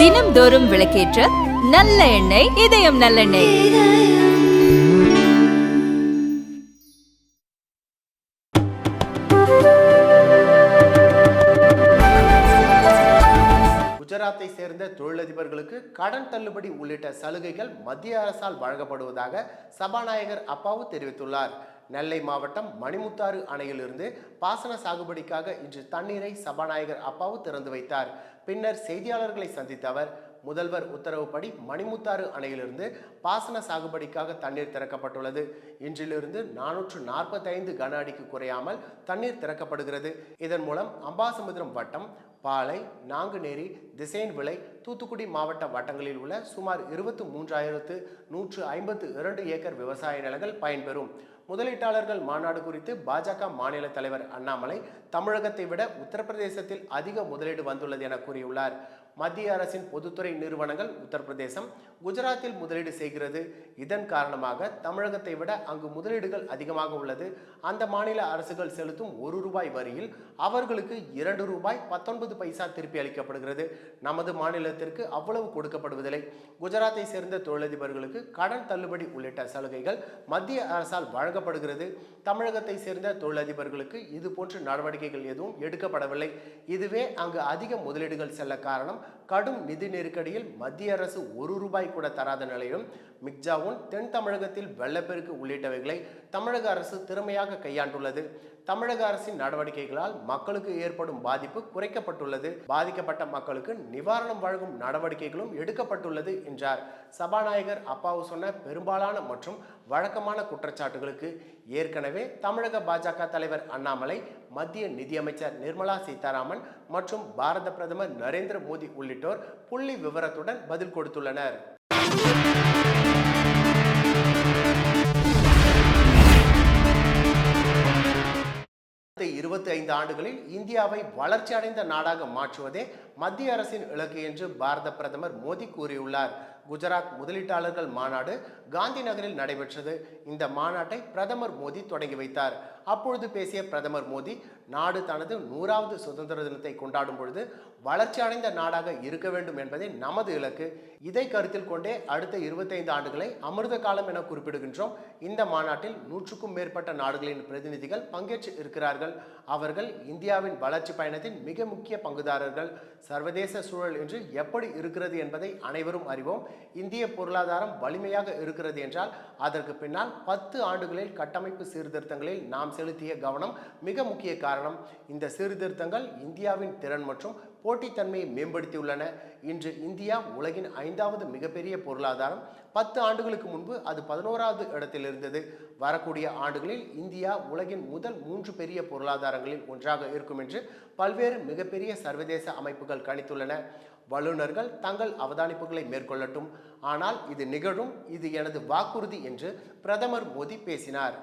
தினம்தோறும் விளக்கேற்ற நல்ல எண்ணெய் இதயம் நல்லெண்ணெய் குஜராத்தை சேர்ந்த தொழிலதிபர்களுக்கு கடன் தள்ளுபடி உள்ளிட்ட சலுகைகள் மத்திய அரசால் வழங்கப்படுவதாக சபாநாயகர் அப்பாவு தெரிவித்துள்ளார். நெல்லை மாவட்டம் மணிமுத்தாறு அணையிலிருந்து பாசன சாகுபடிக்காக இன்று தண்ணீரை சபாநாயகர் அப்பாவு திறந்து வைத்தார். பின்னர் செய்தியாளர்களை சந்தித்த அவர் முதல்வர் உத்தரவுப்படி மணிமுத்தாறு அணையிலிருந்து பாசன சாகுபடிக்காக தண்ணீர் திறக்கப்பட்டுள்ளது. இன்றிலிருந்து நானூற்று நாற்பத்தைந்து கன அடிக்கு குறையாமல் தண்ணீர் திறக்கப்படுகிறது. இதன் மூலம் அம்பாசமுத்திரம் வட்டம் பாலை நாங்குநேரி திசையன் விலை தூத்துக்குடி மாவட்ட வட்டங்களில் உள்ள சுமார் இருபத்து மூன்றாயிரத்து நூற்று ஐம்பத்து இரண்டு ஏக்கர் விவசாய நிலங்கள் பயன்பெறும். முதலீட்டாளர்கள் மாநாடு குறித்து பாஜக மாநில தலைவர் அண்ணாமலை தமிழகத்தை விட உத்தரப்பிரதேசத்தில் அதிக முதலீடு வந்துள்ளது என கூறியுள்ளார். மத்திய அரசின் பொதுத்துறை நிறுவனங்கள் உத்தரப்பிரதேசம் குஜராத்தில் முதலீடு செய்கிறது. இதன் காரணமாக தமிழகத்தை விட அங்கு முதலீடுகள் அதிகமாக உள்ளது. அந்த மாநில அரசுகள் செலுத்தும் ஒரு ரூபாய் வரியில் அவர்களுக்கு இரண்டு ரூபாய் பத்தொன்பது பைசா திருப்பி அளிக்கப்படுகிறது. நமது மாநிலத்திற்கு அவ்வளவு கொடுக்கப்படுவதில்லை. குஜராத்தை சேர்ந்த தொழிலதிபர்களுக்கு கடன் தள்ளுபடி உள்ளிட்ட சலுகைகள் மத்திய அரசால் வழங்கப்படுகிறது. தமிழகத்தை சேர்ந்த தொழிலதிபர்களுக்கு இது போன்ற நடவடிக்கைகள் எதுவும் எடுக்கப்படவில்லை. இதுவே அங்கு அதிக முதலீடுகள் செல்ல காரணம் கடும் நிதி நெருக்கடியில் மத்திய அரசு ஒரு ரூபாய் கூட தராத நிலையிலும் மிக்ஜாவும் தென் தமிழகத்தில் வெள்ளப்பெருக்கு உள்ளிட்டவைகளை தமிழக அரசு திறமையாக கையாண்டுள்ளது. தமிழக அரசின் நடவடிக்கைகளால் மக்களுக்கு ஏற்படும் பாதிப்பு குறைக்கப்பட்டுள்ளது. பாதிக்கப்பட்ட மக்களுக்கு நிவாரணம் வழங்கும் நடவடிக்கைகளும் எடுக்கப்பட்டுள்ளது என்றார். சபாநாயகர் அப்பாவு சொன்ன பெரும்பாலான மற்றும் வழக்கமான குற்றச்சாட்டுகளுக்கு ஏற்கனவே தமிழக பாஜக தலைவர் அண்ணாமலை மத்திய நிதியமைச்சர் நிர்மலா சீதாராமன் மற்றும் பாரத பிரதமர் நரேந்திர மோடி உள்ளிட்டோர் புள்ளி விவரத்துடன் பதில் கொடுத்துள்ளனர். அடுத்த இருபத்தி ஐந்து ஆண்டுகளில் இந்தியாவை வளர்ச்சி அடைந்த நாடாக மாற்றுவதே மத்திய அரசின் இலக்கு என்று பாரத பிரதமர் மோடி கூறியுள்ளார். குஜராத் முதலீட்டாளர்கள் மாநாடு காந்தி நகரில் நடைபெற்றது. இந்த மாநாட்டை பிரதமர் மோடி தொடங்கி வைத்தார். அப்பொழுது பேசிய பிரதமர் மோடி நாடு தனது நூறாவது சுதந்திர தினத்தை கொண்டாடும் பொழுது வளர்ச்சி அடைந்த நாடாக இருக்க வேண்டும் என்பதே நமது இலக்கு. இதை கருத்தில் கொண்டே அடுத்த இருபத்தைந்து ஆண்டுகளை அமிர்த காலம் என குறிப்பிடுகின்றோம். இந்த மாநாட்டில் நூற்றுக்கும் மேற்பட்ட நாடுகளின் பிரதிநிதிகள் பங்கேற்று இருக்கிறார்கள். அவர்கள் இந்தியாவின் வளர்ச்சி பயணத்தின் மிக முக்கிய பங்குதாரர்கள். சர்வதேச சூழல் இன்று எப்படி இருக்கிறது என்பதை அனைவரும் அறிவோம். இந்திய பொருளாதாரம் வலிமையாக இருக்கிறது என்றால் அதற்கு பின்னால் பத்து ஆண்டுகளில் கட்டமைப்பு சீர்திருத்தங்களில் நாம் செலுத்திய கவனம் மிக முக்கிய காரணம். இந்த சீர்திருத்தங்கள் இந்தியாவின் திறன் மற்றும் போட்டித்தன்மையை மேம்படுத்தியுள்ளன. இன்று இந்தியா உலகின் ஐந்தாவது மிகப்பெரிய பொருளாதாரம். பத்து ஆண்டுகளுக்கு முன்பு அது பதினோராவது இடத்தில் இருந்தது. வரக்கூடிய ஆண்டுகளில் இந்தியா உலகின் முதல் மூன்று பெரிய பொருளாதாரங்களில் ஒன்றாக இருக்கும் என்று பல்வேறு மிகப்பெரிய சர்வதேச அமைப்புகள் கணித்துள்ளன. வல்லுநர்கள் தங்கள் அவதானிப்புகளை மேற்கொள்ளட்டும். ஆனால் இது நிகழும் இது எனது வாக்குறுதி என்று பிரதமர் மோடி பேசினார்.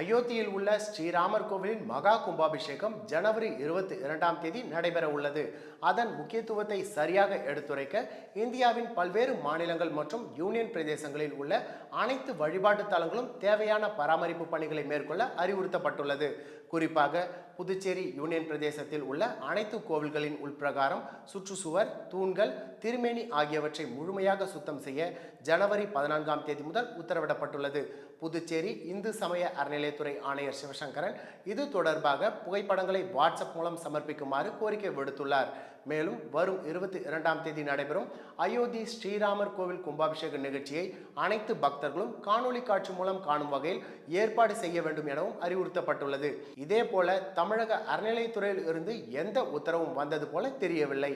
அயோத்தியில் உள்ள ஸ்ரீராமர் கோவிலின் மகா கும்பாபிஷேகம் ஜனவரி இருபத்தி இரண்டாம் தேதி நடைபெற உள்ளது. அதன் முக்கியத்துவத்தை சரியாக எடுத்துரைக்க இந்தியாவின் பல்வேறு மாநிலங்கள் மற்றும் யூனியன் பிரதேசங்களில் உள்ள அனைத்து வழிபாட்டு தலங்களும் தேவையான பராமரிப்பு பணிகளை மேற்கொள்ள அறிவுறுத்தப்பட்டுள்ளது. குறிப்பாக புதுச்சேரி யூனியன் பிரதேசத்தில் உள்ள அனைத்து கோவில்களின் உள்பிரகாரம் சுற்றுச்சுவர் தூண்கள் திருமேனி ஆகியவற்றை முழுமையாக சுத்தம் செய்ய ஜனவரி பதினான்காம் தேதி முதல் உத்தரவிடப்பட்டுள்ளது. புதுச்சேரி இந்து சமய அறநிலையத்துறை ஆணையர் சிவசங்கரன் இது தொடர்பாக புகைப்படங்களை வாட்ஸ்அப் மூலம் சமர்ப்பிக்குமாறு கோரிக்கை விடுத்துள்ளார். மேலும் வரும் இருபத்தி இரண்டாம் தேதி நடைபெறும் அயோத்தி ஸ்ரீராமர் கோவில் கும்பாபிஷேக நிகழ்ச்சியை அனைத்து பக்தர்களும் காணொளி காட்சி மூலம் காணும் வகையில் ஏற்பாடு செய்ய வேண்டும் எனவும் அறிவுறுத்தப்பட்டுள்ளது. இதே போல தமிழக அறநிலையத்துறையில் இருந்து எந்த உத்தரவும் வந்தது போல தெரியவில்லை.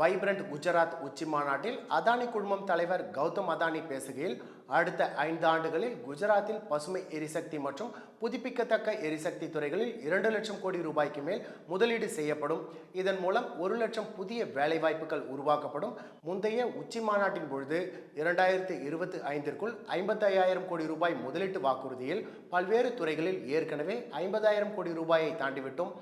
வைப்ரண்ட் குஜராத் உச்சி மாநாட்டில் அதானி குழுமம் தலைவர் கௌதம் அதானி பேசுகையில் அடுத்த ஐந்து ஆண்டுகளில் குஜராத்தில் பசுமை எரிசக்தி மற்றும் புதுப்பிக்கத்தக்க எரிசக்தி துறைகளில் இரண்டு லட்சம் கோடி ரூபாய்க்கு மேல் முதலீடு செய்யப்படும். இதன் மூலம் ஒரு லட்சம் புதிய வேலைவாய்ப்புகள் உருவாக்கப்படும். முந்தைய உச்சி மாநாட்டின் பொழுது இரண்டாயிரத்தி இருபத்தி ஐந்திற்குள் ஐம்பத்தையாயிரம் கோடி ரூபாய் முதலீட்டு வாக்குறுதியில் பல்வேறு துறைகளில் ஏற்கனவே ஐம்பதாயிரம் கோடி ரூபாயை தாண்டிவிட்டும்.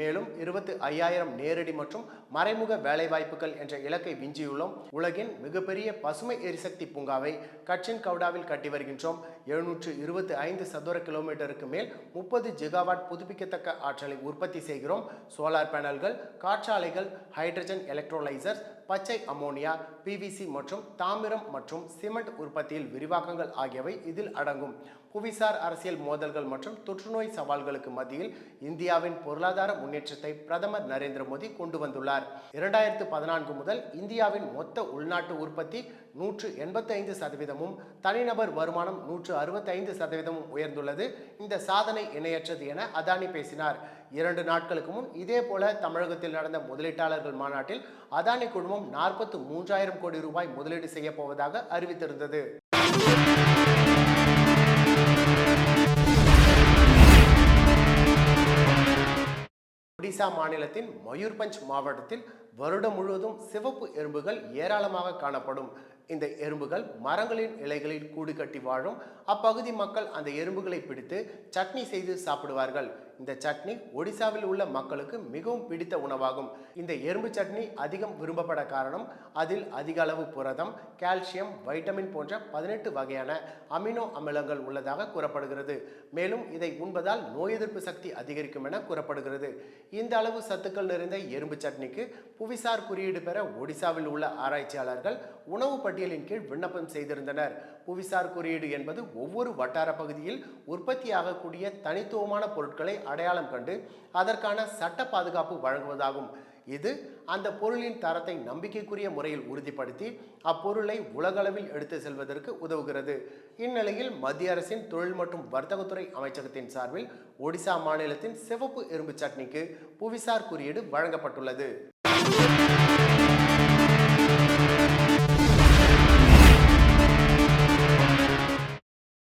மேலும் இருபத்தி ஐயாயிரம் நேரடி மற்றும் மறைமுக வேலைவாய்ப்புகள் என்ற இலக்கை விஞ்சியுள்ளோம். உலகின் மிகப்பெரிய பசுமை எரிசக்தி பூங்காவை கட்சின் கவுடாவில் கட்டி வருகின்றோம். எழுநூற்று இருபத்தி ஐந்து சதுர கிலோமீட்டருக்கு மேல் முப்பது ஜிகாவாட் புதுப்பிக்கத்தக்க ஆற்றலை உற்பத்தி செய்கிறோம். சோலார் பேனல்கள் காற்றாலைகள் ஹைட்ரஜன் எலக்ட்ரோலைசர்ஸ் பச்சை அமோனியா பிவிசி மற்றும் தாமிரம் மற்றும் சிமெண்ட் உற்பத்தியில் விரிவாக்கங்கள் ஆகியவை இதில் அடங்கும். புவிசார் அரசியல் மோதல்கள் மற்றும் தொற்றுநோய் சவால்களுக்கு மத்தியில் இந்தியாவின் பொருளாதார முன்னேற்றத்தை பிரதமர் நரேந்திர மோடி கொண்டு வந்துள்ளார். இரண்டாயிரத்து பதினான்கு முதல் இந்தியாவின் மொத்த உள்நாட்டு உற்பத்தி நூற்று எண்பத்தைந்து சதவீதமும் தனிநபர் வருமானம் நூற்று அறுபத்தைந்து சதவீதமும் உயர்ந்துள்ளது. இந்த சாதனை இணையற்றது என அதானி பேசினார். இரண்டு நாட்களுக்கு முன் இதே போல தமிழகத்தில் நடந்த முதலீட்டாளர்கள் மாநாட்டில் அதானி குழுமம் நாற்பத்து மூன்றாயிரம் கோடி ரூபாய் முதலீடு செய்ய போவதாக அறிவித்திருந்தது. ஒடிசா மாநிலத்தின் மயூர்பஞ்ச் மாவட்டத்தில் வருடம் முழுவதும் சிவப்பு எறும்புகள் ஏராளமாக காணப்படும். இந்த எறும்புகள் மரங்களின் இலைகளில் கூடு கட்டி வாழும். அப்பகுதி மக்கள் அந்த எறும்புகளை பிடித்து சட்னி செய்து சாப்பிடுவார்கள். இந்த சட்னி ஒடிசாவில் உள்ள மக்களுக்கு மிகவும் பிடித்த உணவாகும். இந்த எறும்பு சட்னி அதிகம் விரும்பப்பட காரணம் அதில் அதிக அளவு புரதம் கால்சியம் வைட்டமின் போன்ற பதினெட்டு வகையான அமினோ அமிலங்கள் உள்ளதாக கூறப்படுகிறது. மேலும் இதை உண்பதால் நோய் எதிர்ப்பு சக்தி அதிகரிக்கும் என கூறப்படுகிறது. இந்த அளவு சத்துக்கள் நிறைந்த எறும்பு சட்னிக்கு புவிசார் குறியீடு பெற ஒடிசாவில் உள்ள ஆராய்ச்சியாளர்கள் உணவு பட்டியலின் கீழ் விண்ணப்பம் செய்திருந்தனர். புவிசார் குறியீடு என்பது ஒவ்வொரு வட்டார பகுதியில் உற்பத்தியாகக்கூடிய தனித்துவமான பொருட்களை அடையாளம் கண்டு அதற்கான சட்ட பாதுகாப்பு வழங்குவதாகும். இது அந்த பொருளின் தரத்தை நம்பிக்கைக்குரிய முறையில் உறுதிப்படுத்தி அப்பொருளை உலகளவில் எடுத்து செல்வதற்கு உதவுகிறது. இந்நிலையில் மத்திய அரசின் தொழில் மற்றும் வர்த்தகத்துறை அமைச்சகத்தின் சார்பில் ஒடிசா மாநிலத்தின் சிவப்பு எறும்பு சட்னிக்கு புவிசார் குறியீடு வழங்கப்பட்டுள்ளது.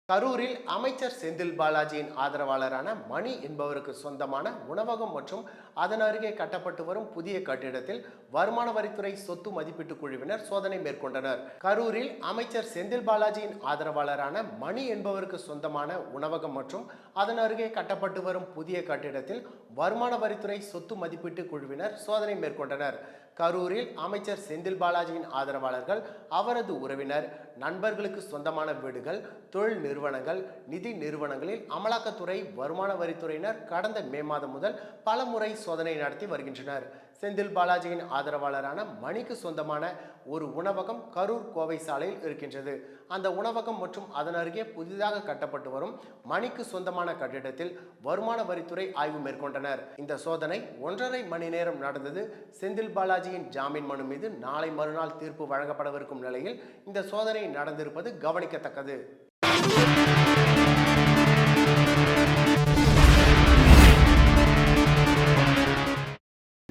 கரூரில் அமைச்சர் செந்தில் பாலாஜியின் ஆதரவாளரான மணி என்பவருக்கு சொந்தமான உணவகம் மற்றும் அதன் அருகே கட்டப்பட்டு வரும் புதிய கட்டிடத்தில் வருமான வரித்துறை சொத்து மதிப்பீட்டு குழுவினர் சோதனை மேற்கொண்டனர். கரூரில் அமைச்சர் செந்தில் பாலாஜியின் ஆதரவாளரான மணி என்பவருக்கு சொந்தமான உணவகம் மற்றும் அதன் அருகே கட்டப்பட்டு வரும் புதிய கட்டிடத்தில் வருமான வரித்துறை சொத்து மதிப்பீட்டு குழுவினர் சோதனை மேற்கொண்டனர். கரூரில் அமைச்சர் செந்தில் பாலாஜியின் ஆதரவாளர்கள் அவரது உறவினர் நண்பர்களுக்கு சொந்தமான வீடுகள் தொழில் நிறுவனங்கள் நிதி நிறுவனங்களில் அமலாக்கத்துறை வருமான வரித்துறையினர் கடந்த மே மாதம் முதல் பல முறை சோதனை நடத்தி வருகின்றனர். செந்தில் பாலாஜியின் ஆதரவாளரான மணிக்கு சொந்தமான ஒரு உணவகம் கரூர் கோவை சாலையில் இருக்கின்றது. அந்த உணவகம் மற்றும் அதன் அருகே புதிதாக கட்டப்பட்டு வரும் மணிக்கு சொந்தமான கட்டிடத்தில் வருமான வரித்துறை ஆய்வு மேற்கொண்டனர். இந்த சோதனை ஒன்றரை மணி நேரம் நடந்தது. செந்தில் பாலாஜியின் ஜாமீன் மனு மீது நாளை மறுநாள் தீர்ப்பு வழங்கப்படவிருக்கும் நிலையில் இந்த சோதனை நடந்திருப்பது கவனிக்கத்தக்கது.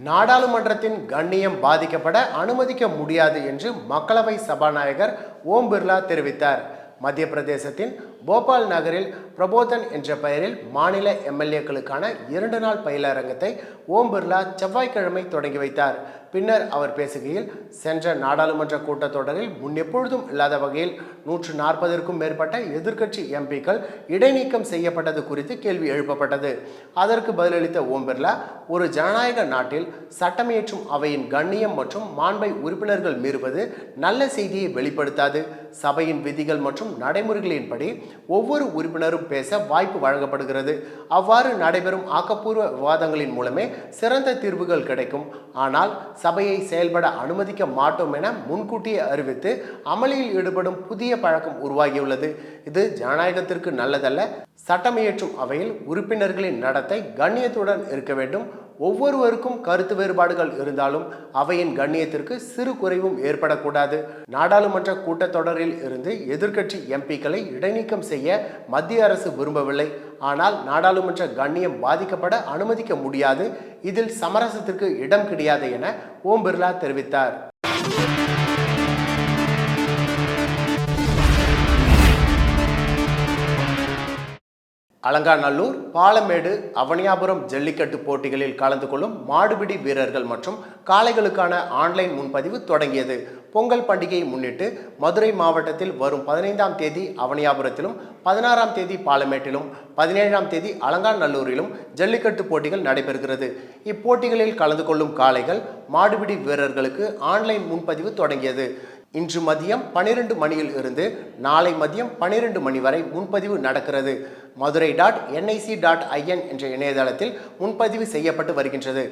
நாடாளுமன்றத்தின் கண்ணியம் பாதிக்கப்பட அனுமதிக்க முடியாது என்று மக்களவை சபாநாயகர் ஓம் பிர்லா தெரிவித்தார். மத்திய பிரதேசத்தின் போபால் நகரில் பிரபோதன் என்ற பெயரில் மாநில எம்எல்ஏக்களுக்கான இரண்டு நாள் பயிலரங்கத்தை ஓம் பிர்லா செவ்வாய்க்கிழமை தொடங்கி வைத்தார். பின்னர் அவர் பேசுகையில் சென்ற நாடாளுமன்ற கூட்டத்தொடரில் முன்னெப்பொழுதும் இல்லாத வகையில் நூற்று நாற்பதற்கும் மேற்பட்ட எதிர்க்கட்சி எம்பிக்கள் இடைநீக்கம் செய்யப்பட்டது குறித்து கேள்வி எழுப்பப்பட்டது. அதற்கு பதிலளித்த ஓம் பிர்லா ஒரு ஜனநாயக நாட்டில் சட்டமியற்றும் அவையின் கண்ணியம் மற்றும் மாண்பை உறுப்பினர்கள் மீறுவது நல்ல செய்தியை வெளிப்படுத்தாது. சபையின் விதிகள் மற்றும் நடைமுறைகளின்படி ஒவ்வொரு உறுப்பினரும் பேச வாய்ப்பு வழங்கப்படுகிறது. அவ்வாறு நடைபெறும் ஆக்கப்பூர்வ விவாதங்களின் மூலமே சிறந்த தீர்வுகள் கிடைக்கும். ஆனால் சபையை செயல்பட அனுமதிக்க மாட்டோம் என முன்கூட்டியே அறிவித்து அமளியில் ஈடுபடும் புதிய பழக்கம் உருவாகியுள்ளது. இது ஜனநாயகத்திற்கு நல்லதல்ல. சட்டமியற்றும் அவையில் உறுப்பினர்களின் நடத்தை கண்ணியத்துடன் இருக்க வேண்டும். ஒவ்வொருவருக்கும் கருத்து வேறுபாடுகள் இருந்தாலும் அவையின் கண்ணியத்திற்கு சிறு குறைவும் ஏற்படக்கூடாது. நாடாளுமன்ற கூட்டத்தொடரில் இருந்து எதிர்க்கட்சி எம்பிக்களை இடைநீக்கம் செய்ய மத்திய அரசு விரும்பவில்லை. ஆனால் நாடாளுமன்ற கண்ணியம் பாதிக்கப்பட அனுமதிக்க முடியாது. இதில் சமரசத்திற்கு இடம் கிடையாது என ஓம் பிர்லா தெரிவித்தார். அலங்காநல்லூர் பாலமேடு அவனியாபுரம் ஜல்லிக்கட்டு போட்டிகளில் கலந்து கொள்ளும் மாடுபிடி வீரர்கள் மற்றும் காளைகளுக்கான ஆன்லைன் முன்பதிவு தொடங்கியது. பொங்கல் பண்டிகையை முன்னிட்டு மதுரை மாவட்டத்தில் வரும் பதினைந்தாம் தேதி அவனியாபுரத்திலும் பதினாறாம் தேதி பாலமேட்டிலும் பதினேழாம் தேதி அலங்காநல்லூரிலும் ஜல்லிக்கட்டு போட்டிகள் நடைபெறுகிறது. இப்போட்டிகளில் கலந்து கொள்ளும் காளைகள் மாடுபிடி வீரர்களுக்கு ஆன்லைன் முன்பதிவு தொடங்கியது. இன்று மதியம் பன்னிரண்டு மணியில் இருந்து நாளை மதியம் பன்னிரண்டு மணி வரை முன்பதிவு நடக்கிறது. Madurai dot NIC dot IN என்ற இணையதளத்தில் முன்பதிவு செய்யப்பட்டு வருகின்றது.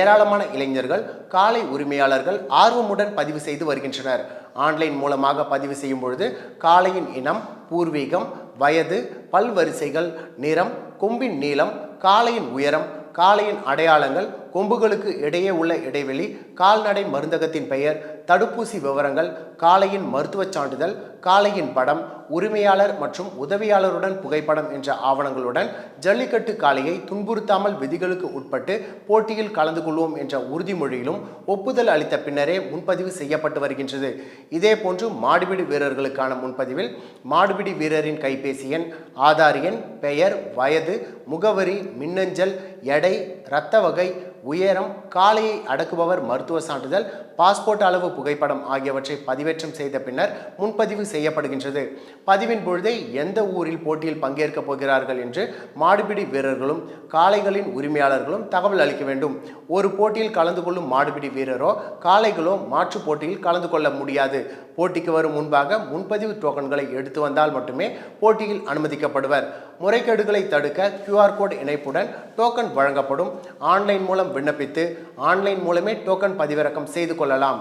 ஏராளமான இளைஞர்கள் காலை உரிமையாளர்கள் ஆர்வமுடன் பதிவு செய்து வருகின்றனர். ஆன்லைன் மூலமாக பதிவு செய்யும் பொழுது காளையின் இனம் பூர்வீகம் வயது பல்வரிசைகள் நிறம் கொம்பின் நீளம் காளையின் உயரம் காளையின் அடையாளங்கள் கொம்புகளுக்கு இடையே உள்ள இடைவெளி கால்நடை மருந்தகத்தின் பெயர் தடுப்பூசி விவரங்கள் காளையின் மருத்துவச் சான்றிதழ் காளையின் படம் உரிமையாளர் மற்றும் உதவியாளருடன் புகைப்படம் என்ற ஆவணங்களுடன் ஜல்லிக்கட்டு காளையை துன்புறுத்தாமல் விதிகளுக்கு உட்பட்டு போட்டியில் கலந்து கொள்வோம் என்ற உறுதிமொழியிலும் ஒப்புதல் அளித்த பின்னரே முன்பதிவு செய்யப்பட்டு வருகின்றது. இதேபோன்று மாடுபிடி வீரர்களுக்கான முன்பதிவில் மாடுபிடி வீரரின் கைபேசி எண் ஆதார் எண் பெயர் வயது முகவரி மின்னஞ்சல் எடை இரத்த வகை உயரம் காளையை அடக்குபவர் மருத்துவ சான்றிதழ் பாஸ்போர்ட் அளவு புகைப்படம் ஆகியவற்றை பதிவேற்றம் செய்த பின்னர் முன்பதிவு செய்யப்படுகின்றது. பதிவின் பொழுதே எந்த ஊரில் போட்டியில் பங்கேற்கப் போகிறார்கள் என்று மாடுபிடி வீரர்களும் காளைகளின் உரிமையாளர்களும் தகவல் அளிக்க வேண்டும். ஒரு போட்டியில் கலந்து கொள்ளும் மாடுபிடி வீரரோ காளைகளோ மாற்றுப் போட்டியில் கலந்து கொள்ள முடியாது. போட்டிக்கு வரும் முன்பாக முன்பதிவு டோக்கன்களை எடுத்து வந்தால் மட்டுமே போட்டியில் அனுமதிக்கப்படுவர். முறைகேடுகளை தடுக்க கியூஆர் கோட் இணைப்புடன் டோக்கன் வழங்கப்படும். ஆன்லைன் மூலம் விண்ணப்பித்து ஆன்லைன் மூலமே டோக்கன் பதிவிறக்கம் செய்து கொள்ளலாம்.